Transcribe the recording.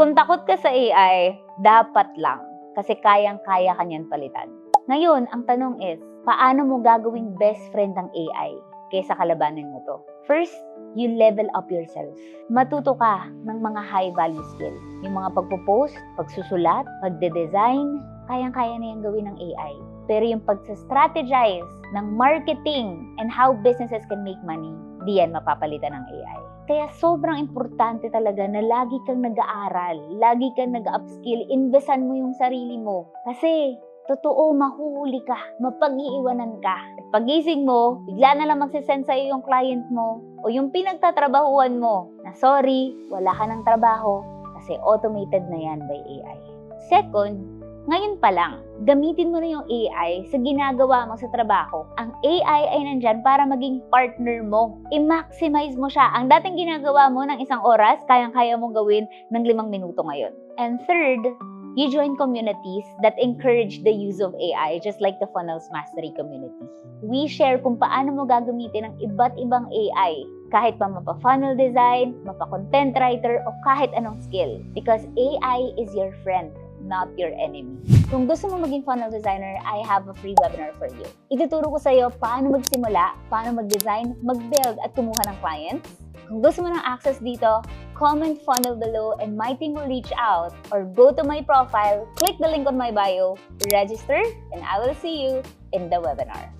Kung takot ka sa AI, dapat lang. Kasi kayang-kaya kanyan palitan. Ngayon, ang tanong is, paano mo gagawing best friend ng AI kaysa kalabanan mo to? First, you level up yourself. Matuto ka ng mga high value skill. Yung mga pagpo-post, pagsusulat, pagde-design, kayang-kaya na yan gawin ng AI. Pero yung pagsa-strategize ng marketing and how businesses can make money, di yan mapapalitan ng AI. Kaya sobrang importante talaga na lagi kang nag-aaral, lagi kang nag-upskill, investan mo yung sarili mo. Kasi totoo, mahuhuli ka, mapag-iiwanan ka. At pagising mo, bigla na lang magsisend sa'yo yung client mo o yung pinagtatrabahuan mo na sorry, wala ka ng trabaho kasi automated na yan by AI. Second, ngayon pa lang, gamitin mo na yung AI sa ginagawa mo sa trabaho. Ang AI ay nandyan para maging partner mo. I-maximize mo siya. Ang dating ginagawa mo ng isang oras, kayang-kaya mong gawin ng limang minuto ngayon. And third, you join communities that encourage the use of AI just like the Funnels Mastery community. We share kung paano mo gagamitin ang iba't ibang AI kahit pa mapa-funnel design, mapa-content writer, o kahit anong skill. Because AI is your friend, not your enemy. Kung gusto mo maging funnel designer, I have a free webinar for you. Ituturo ko sa iyo paano magsimula, paano mag-design, mag-build at kumuha ng clients. Kung gusto mo ng access dito, comment funnel below and my team will reach out or go to my profile, click the link on my bio, register, and I will see you in the webinar.